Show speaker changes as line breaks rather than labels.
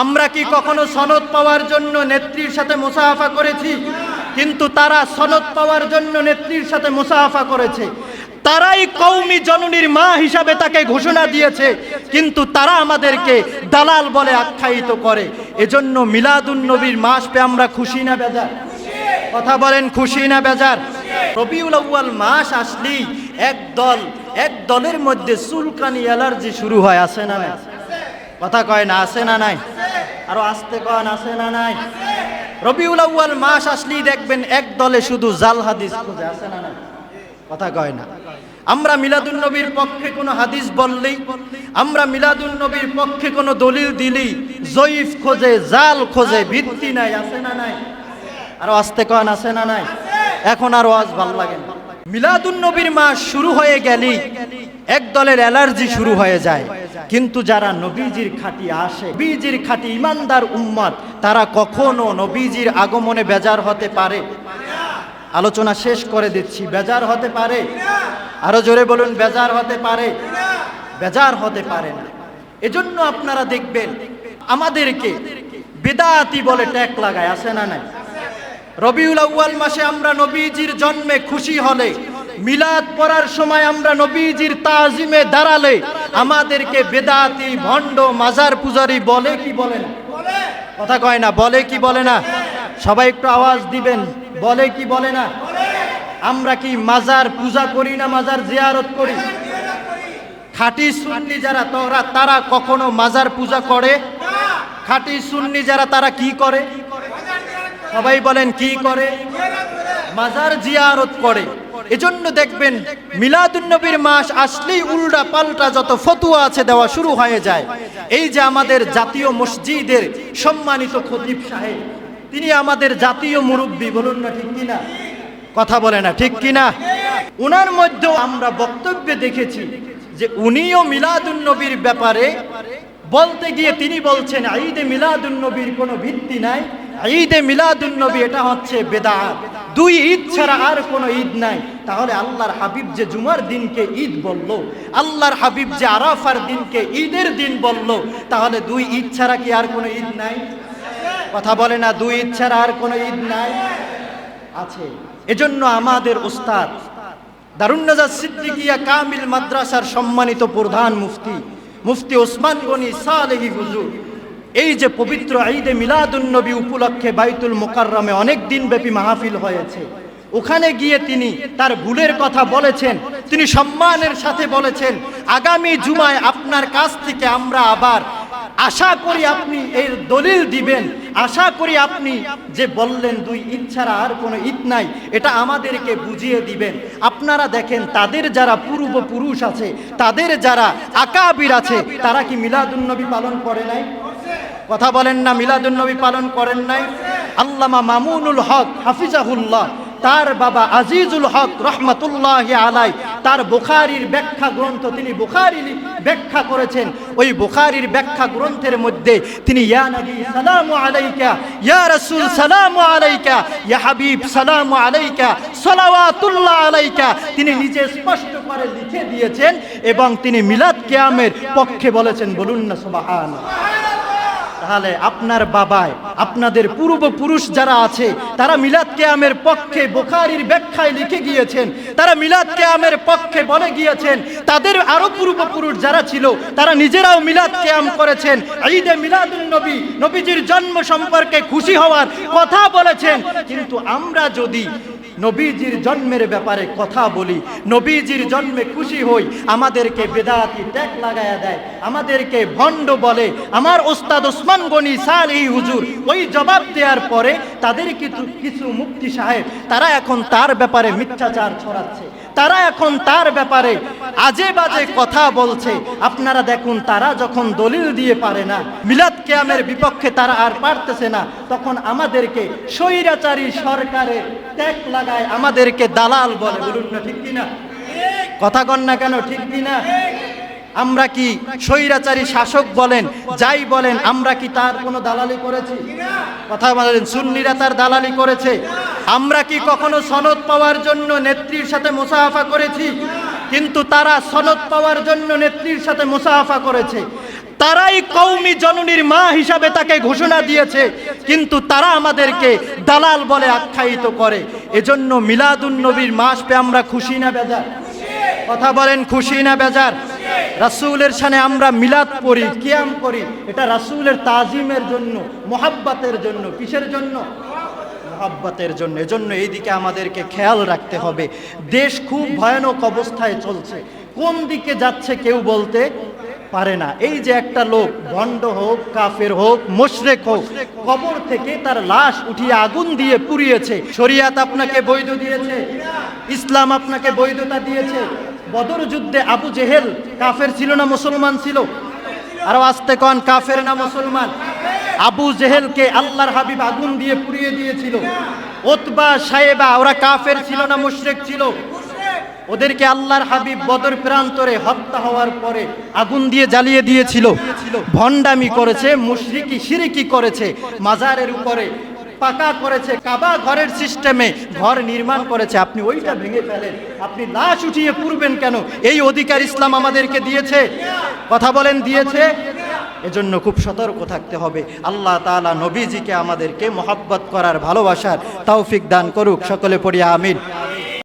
আমরা কি কখনো সনদ পাওয়ার জন্য নেত্রীর সাথে মুসাফা করেছি? কিন্তু তারা সনদ পাওয়ার জন্য নেত্রীর সাথে মুসাফা করেছে। তারাই কৌমি জননীর মা হিসাবে তাকে ঘোষণা দিয়েছে। কিন্তু তারা আমাদেরকে দালাল বলে আখ্যায়িত করে। এজন্য মিলাদুন নবীর মাস পে আমরা খুশি না বেজার? কথা বলেন, খুশি না বেজার? রবিউল আউয়াল মাস আসলেই এক দল, এক দলের মধ্যে চুলকানি অ্যালার্জি শুরু হয় আসে না কথা কয় না আসে না নাই? আরও আসতে কন আসে না নাই? রবিউল আউয়াল মাস আসলেই দেখবেন এক দলে শুধু জাল হাদিস খুঁজে আসে না নাই? কথা কয় না। আমরা মিলাদুন নবীর পক্ষে কোনো হাদিস বললেই, আমরা মিলাদুন নবীর পক্ষে কোনো দলিল দিলেই, জয়ীফ খোঁজে, জাল খোঁজে, ভিত্তি নাই, আছে না নাই? আরও আসতে কন, আছে না নাই? এখন আর ওয়াজ ভালো লাগে না। মিলাদুন নবীর মাস শুরু হয়ে গেলেই এক দলের অ্যালার্জি শুরু হয়ে যায়। কিন্তু যারা নবীজির খাঁটি আসে বীজির খাঁটি ইমানদার উম্মত, তারা কখনো নবীজির আগমনে বেজার হতে পারে। আলোচনা শেষ করে দিচ্ছি, বেজার হতে পারে। আরও জোরে বলুন, বেজার হতে পারে। বেজার হতে পারে না। এজন্য আপনারা দেখবেন, আমাদেরকে বেদাতি বলে ট্যাগ লাগায় আসে না নাই? রবিউল আউয়াল মাসে আমরা নবীজির জন্মে খুশি হলে মিলাদ পড়ার সময় আমরা নবীজির তাজিমে দাঁড়ালে আমাদেরকে বেদাতি, ভণ্ড, মাজার পূজারি বলে কি বলে না? কথা কয় না, বলে কি বলে না? সবাই একটু আওয়াজ দিবেন, বলে কি বলে না? আমরা কি মাজার পূজা করি না মাজার জিয়ারত করি? খাটি সুন্নি যারা, তোরা, তারা কখনো মাজার পূজা করে? খাটি সুন্নি যারা, তারা কি করে? সবাই বলেন, কি করে? মাজার জিয়ারত করে। এজন্য দেখবেন মিলাদুন্নবীর মাস আসলেই উল্টা পাল্টা যত ফতুয়া আছে দেওয়া শুরু হয়ে যায়। এই যে আমাদের জাতীয় মসজিদের সম্মানিত খতিব সাহেব, তিনি আমাদের জাতীয় মুরব্বী, বলুন না ঠিক কিনা? কথা বলে না ঠিক কিনা? উনার মধ্যেও আমরা বক্তব্যে দেখেছি যে উনিও মিলাদুন্নবীর ব্যাপারে বলতে গিয়ে তিনি বলছেন, ঈদে মিলাদুন্নবীর কোনো ভিত্তি নাই। ঈদে মিলাদুন্নবী, এটা হচ্ছে বেদাত। দুই ঈদ ছাড়া আর কোনো ঈদ নাই। তাহলে আল্লাহর হাবিব যে জুমার দিনকে ঈদ বলল, আল্লাহর হাবিব যে আরাফার দিনকে ঈদের দিন বলল, তাহলে দুই ঈদ ছাড়া কি আর কোনো ঈদ নাই? কথা বলে না, দুই ঈদ ছাড়া আর কোনো ঈদ নাই? আছে। এজন্য আমাদের ওস্তাদ দারুন্নাজার সিদ্দিকিয়া কামিল মাদ্রাসার সম্মানিত প্রধান মুফতি মুফতি ওসমান গনি সালেহি হুজুর, এই যে পবিত্র ঈদে মিলাদুন্নবী উপলক্ষে বাইতুল মোকাররমে অনেক দিন ব্যাপী মাহফিল হয়েছে। ওখানে গিয়ে তিনি তার ভুলের কথা বলেছেন। তিনি সম্মানের সাথে বলেছেন, আগামী জুমায় আপনার কাছ থেকে আমরা আবার আশা করি আপনি এর দলিল দিবেন। আশা করি আপনি যে বললেন দুই ছাড়া আর কোনো ঈদ নাই, এটা আমাদেরকে বুঝিয়ে দিবেন। আপনারা দেখেন, তাদের যারা পূর্বপুরুষ আছে, তাদের যারা আকাবির আছে, তারা কি মিলাদুন্নবী পালন করে নাই? কথা বলেন না, মিলাদুন্নবী পালন করেন নাই। আল্লামা মামুনুল হক হাফিজাহুল্লাহ তার বাবা আজিজুল হক রহমতুল্লাহ আলাই, তার বুখারির ব্যাখ্যা গ্রন্থ তিনি বুখারি ব্যাখ্যা করেছেন। ওই বুখারির ব্যাখ্যা গ্রন্থের মধ্যে তিনি, ইয়া ইয়া আলাইকা আলাইকা। তিনি নিজে স্পষ্ট করে লিখে দিয়েছেন এবং তিনি মিলাদ কেয়ামের পক্ষে বলেছেন, বলুন না, সুবহানাল্লাহ। তাহলে আপনার বাবায় আপনাদের পূর্বপুরুষ যারা আছে, তারা মিলাদ কেয়ামের পক্ষে বোখারির ব্যাখ্যায় লিখে গিয়েছেন, তারা মিলাদ কেয়ামের পক্ষে বলে গিয়েছেন, তাদের আরও পূর্বপুরুষ যারা ছিল, তারা নিজেরাও মিলাদ কেয়াম করেছেন। ঈদে মিলাদুল নবী, নবীজির জন্ম সম্পর্কে খুশি হওয়ার কথা বলেছেন। কিন্তু আমরা যদি নবীজির জন্মের ব্যাপারে কথা বলি। নবীজির জন্মে খুশি হই, আমাদেরকে বেদাতি ট্যাগ লাগায়া দেয়, আমাদেরকে ভণ্ড বলে। আমার ওস্তাদ ওসমান গনি সাল এই হুজুর ওই জবাব দেওয়ার পরে তাদের কিছু কিছু মুক্তি সাহেব, তারা এখন তার ব্যাপারে মিথ্যাচার ছড়াচ্ছে। তারা এখন তার ব্যাপারে আজে বাজে কথা বলছে। আপনারা দেখুন, তারা যখন দলিল দিয়ে পারে না, মিলাদ কেয়ামের বিপক্ষে তারা আর পারতেছে না, তখন আমাদেরকে স্বৈরাচারী সরকারের ট্যাগ লাগায় আমাদেরকে দালাল বলে। বলুন না ঠিক কিনা? কথা কন না কেন ঠিক কিনা? আমরা কি স্বৈরাচারী শাসক বলেন, যাই বলেন, আমরা কি তার কোনো দালালি করেছি? কথা বলেন, সুন্নিরা তার দালালি করেছে। আমরা কি কখনো সনদ পাওয়ার জন্য নেত্রীর সাথে মুসাফা করেছি? কিন্তু তারা সনদ পাওয়ার জন্য নেত্রীর সাথে মুসাফা করেছে। তারাই কৌমি জননীর মা হিসাবে তাকে ঘোষণা দিয়েছে। কিন্তু তারা আমাদেরকে দালাল বলে আখ্যায়িত করে। এজন্য মিলাদুন নবীর মাস পে আমরা খুশি না বেজার? কথা বলেন, খুশি না বেজার? রাসূলের সানে আমরা মিলাদ পড়ি, কিয়াম করি। এটা রাসূলের তাজিমের জন্য, মোহাব্বতের জন্য, কিসের জন্য? মহাব্বতের জন্য, এজন্য এই দিকে আমাদেরকে খেয়াল রাখতে হবে। দেশ খুব ভয়ানক অবস্থায় চলছে। কোন দিকে যাচ্ছে কেউ বলতে পারে না। এই যে একটা লোক ভণ্ড হোক, কাফের হোক, মোশরেক হোক, কবর থেকে তার লাশ উঠিয়ে আগুন দিয়ে পুড়িয়েছে। শরিয়াত আপনাকে বৈধ দিয়েছে, ইসলাম আপনাকে বৈধতা দিয়েছে। বদর যুদ্ধে আবু জেহেল কাফের ছিল না, মুসলমান ছিল? আরও আস্তে কন, কাফের না, মুসলমান? আবু জেহেলকে আল্লাহর হাবিব আগুন দিয়ে পুড়িয়ে দিয়েছিল। ওতবা সাহেবা ওরা কাফের ছিল না, মুশরেক ছিল। ওদেরকে আল্লাহর হাবিব বদর প্রান্তরে হত্যা হওয়ার পরে আগুন দিয়ে জ্বালিয়ে দিয়েছিল। ভণ্ডামি করেছে, মুশরিকি, সিরিকি করেছে, মাজারের উপরে পাকা করেছে, কাবা ঘরের সিস্টেমে ঘর নির্মাণ করেছে। আপনি ওইটা ভেঙে ফেলেন। আপনি লাশ উঠিয়ে পুরবেন কেন? এই অধিকার ইসলাম আমাদেরকে দিয়েছে। কথা বলেন, দিয়েছে। এজন্য খুব সতর্ক থাকতে হবে। আল্লাহ তালা নবীজিকে আমাদেরকে মোহাব্বত করার ভালোবাসার তৌফিক দান করুক। সকলে পড়িয়া আমিন।